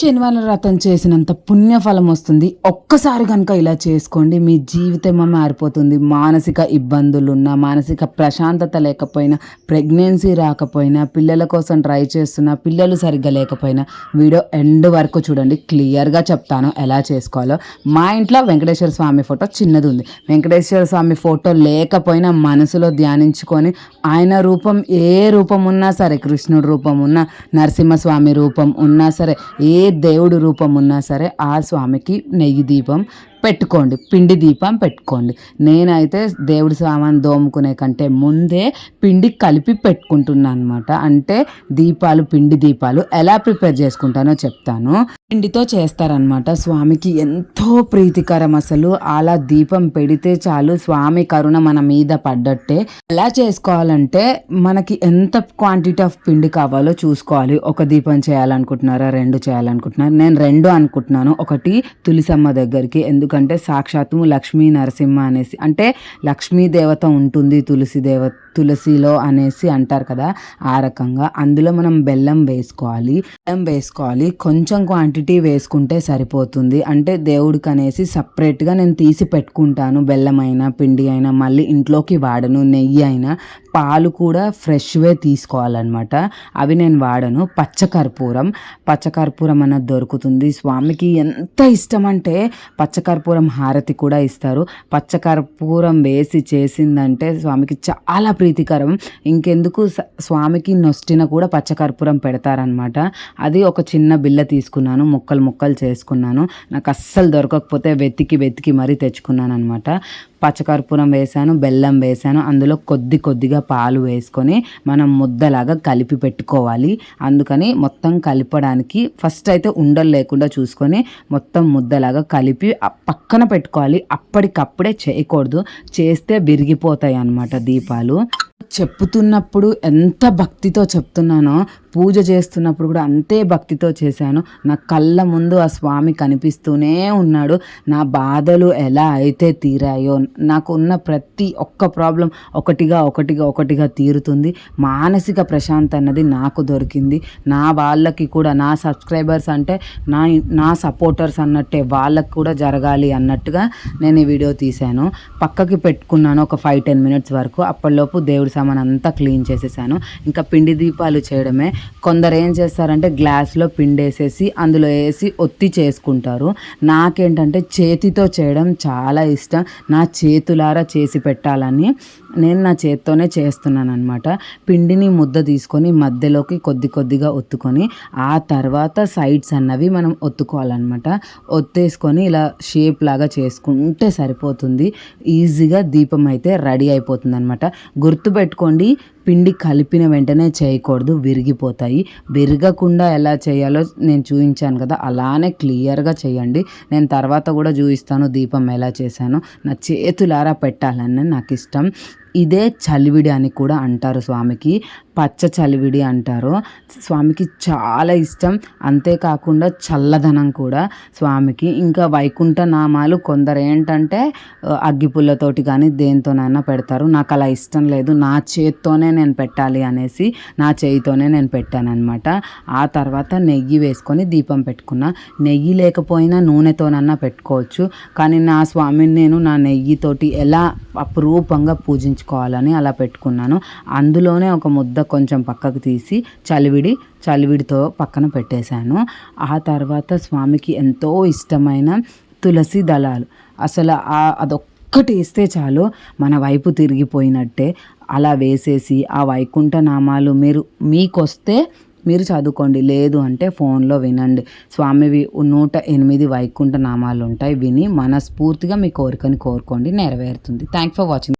శనివారం వ్రతం చేసినంత పుణ్యఫలం వస్తుంది. ఒక్కసారి కనుక ఇలా చేసుకోండి మీ జీవితం మారిపోతుంది. మానసిక ఇబ్బందులున్నా మానసిక ప్రశాంతత లేకపోయినా ప్రెగ్నెన్సీ రాకపోయినా పిల్లల కోసం ట్రై చేస్తున్నా పిల్లలు సరిగ్గా లేకపోయినా వీడియో ఎండ్ వరకు చూడండి. క్లియర్గా చెప్తాను ఎలా చేసుకోవాలో. మా ఇంట్లో వెంకటేశ్వర స్వామి ఫోటో చిన్నది ఉంది వెంకటేశ్వర స్వామి ఫోటో లేకపోయినా మనసులో ధ్యానించుకొని ఆయన రూపం ఏ రూపం ఉన్నా సరే కృష్ణుడు రూపం ఉన్నా నరసింహస్వామి రూపం ఉన్నా సరే ఏ దేవుడు రూపం ఉన్నా సరే ఆ స్వామికి నెయ్యి దీపం పెట్టుకోండి పిండి దీపం పెట్టుకోండి. నేనైతే దేవుడి సామాన్ దోముకునే కంటే ముందే పిండి కలిపి పెట్టుకుంటున్నాను అనమాట అంటే దీపాలు పిండి దీపాలు ఎలా ప్రిపేర్ చేసుకుంటానో చెప్తాను. పిండితో చేస్తారనమాట. స్వామికి ఎంతో ప్రీతికరం అసలు. అలా దీపం పెడితే చాలు. స్వామి కరుణ మన మీద పడ్డట్టే. ఎలా చేసుకోవాలంటే మనకి ఎంత క్వాంటిటీ ఆఫ్ పిండి కావాలో చూసుకోవాలి. ఒక దీపం చేయాలనుకుంటున్నారా? రెండు చేయాలనుకుంటున్నారా? నేను రెండు అనుకుంటున్నాను. ఒకటి తులిసమ్మ దగ్గరికి. ఎందుకంటే సాక్షాత్తు లక్ష్మీ నరసింహ అనేసి అంటే లక్ష్మీ దేవత ఉంటుంది తులసి దేవత తులసిలో అనేసి అంటారు కదా ఆ రకంగా. అందులో మనం బెల్లం వేసుకోవాలి. బెల్లం వేసుకోవాలి. కొంచెం క్వాంటిటీ వేసుకుంటే సరిపోతుంది. అంటే దేవుడికి అనేసి సపరేట్గా నేను తీసి పెట్టుకుంటాను. బెల్లం అయినా పిండి అయినా మళ్ళీ ఇంట్లోకి వాడను. నెయ్యి అయినా పాలు కూడా ఫ్రెష్వే తీసుకోవాలన్నమాట. అవి నేను వాడను. పచ్చకర్పూరం. పచ్చకర్పూరం అన్నది దొరుకుతుంది. స్వామికి ఎంత ఇష్టం అంటే పచ్చకర్పూరం హారతి కూడా ఇస్తారు. పచ్చకర్పూరం వేసి చేసిందంటే స్వామికి చాలా ప్రీతికరం. ఇంకెందుకు స్వామికి నొస్టిన కూడా పచ్చకర్పూరం పెడతారనమాట అది ఒక చిన్న బిల్ల తీసుకున్నాను ముక్కలు ముక్కలు చేసుకున్నాను. నాకు అస్సలు దొరకకపోతే వెతికి వెతికి మరీ తెచ్చుకున్నాను అనమాట పచ్చకర్పూరం వేసాను బెల్లం వేసాను అందులో కొద్ది కొద్దిగా పాలు వేసుకొని మనం ముద్దలాగా కలిపి పెట్టుకోవాలి. అందుకని మొత్తం కలిపడానికి ఫస్ట్ అయితే ఉండలు లేకుండా చూసుకొని మొత్తం ముద్దలాగా కలిపి పక్కన పెట్టుకోవాలి. అప్పటికప్పుడే చేయకూడదు. చేస్తే విరిగిపోతాయి అన్నమాట దీపాలు. చెప్పుతున్నప్పుడు ఎంత భక్తితో చెప్తున్నానో పూజ చేస్తున్నప్పుడు కూడా అంతే భక్తితో చేశాను. నా కళ్ళ ముందు ఆ స్వామి కనిపిస్తూనే ఉన్నాడు. నా బాధలు ఎలా అయితే తీరాయో నాకు ఉన్న ప్రతి ఒక్క ప్రాబ్లం ఒకటిగా ఒకటిగా ఒకటిగా తీరుతుంది. మానసిక ప్రశాంత అన్నది నాకు దొరికింది. నా వాళ్ళకి కూడా నా సబ్స్క్రైబర్స్ అంటే నా నా సపోర్టర్స్ అన్నట్టే వాళ్ళకి కూడా జరగాలి అన్నట్టుగా నేను ఈ వీడియో తీశాను. పక్కకి పెట్టుకున్నాను ఒక ఫైవ్ టెన్ మినిట్స్ వరకు. అప్పటిలోపు దేవుడి సామాన్ అంతా క్లీన్ చేసేసాను. ఇంకా పిండి దీపాలు చేయడమే కొందరు ఏం చేస్తారంటే గ్లాస్లో పిండి వేసేసి అందులో వేసి ఒత్తి చేసుకుంటారు. నాకేంటంటే చేతితో చేయడం చాలా ఇష్టం. నా చేతులారా చేసి పెట్టాలని నేను నా చేత్తోనే చేస్తున్నాను అనమాట పిండిని ముద్ద తీసుకొని మధ్యలోకి కొద్ది కొద్దిగా ఒత్తుకొని ఆ తర్వాత సైడ్స్ అన్నవి మనం ఒత్తుకోవాలన్నమాట. ఒత్తేసుకొని ఇలా షేప్ లాగా చేసుకుంటే సరిపోతుంది. ఈజీగా దీపం అయితే రెడీ అయిపోతుంది అనమాట గుర్తుపెట్టుకోండి పిండి కలిపిన వెంటనే చేయకూడదు విరిగిపోతాయి. విరగకుండా ఎలా చేయాలో నేను చూపించాను కదా అలానే క్లియర్గా చేయండి. నేను తర్వాత కూడా చూపిస్తాను దీపం ఎలా చేశానో. నా చేతులారా పెట్టాలని నాకు ఇష్టం ఇదే చలివిడి అని కూడా అంటారు స్వామికి. పచ్చ చలివిడి అంటారు. స్వామికి చాలా ఇష్టం. అంతేకాకుండా చల్లదనం కూడా స్వామికి. ఇంకా వైకుంఠ నామాలు కొందరు ఏంటంటే అగ్గిపుల్లతోటి కానీ దేంతోనైనా పెడతారు. నాకు అలా ఇష్టం లేదు. నా చేత్తోనే నేను పెట్టాలి అనేసి నా చేయితోనే నేను పెట్టానమాట ఆ తర్వాత నెయ్యి వేసుకొని దీపం పెట్టుకున్నా. నెయ్యి లేకపోయినా నూనెతోనన్నా పెట్టుకోవచ్చు. కానీ నా స్వామిని నేను నా నెయ్యితోటి ఎలా అపురూపంగా పూజించుకోవాలని అలా పెట్టుకున్నాను. అందులోనే ఒక ముద్ద కొంచెం పక్కకు తీసి చలివిడి చలివిడితో పక్కన పెట్టేశాను. ఆ తర్వాత స్వామికి ఎంతో ఇష్టమైన తులసి దళాలు. అసలు ఆ అదొక్కటి వేస్తే చాలు మన వైపు తిరిగిపోయినట్టే. అలా వేసేసి ఆ వైకుంఠ నామాలు మీరు మీకొస్తే మీరు చదువుకోండి. లేదు అంటే ఫోన్లో వినండి. స్వామివి నూట ఎనిమిది వైకుంఠ నామాలు ఉంటాయి విని మనస్ఫూర్తిగా మీ కోరికని కోరుకోండి నెరవేరుతుంది. Thank for watching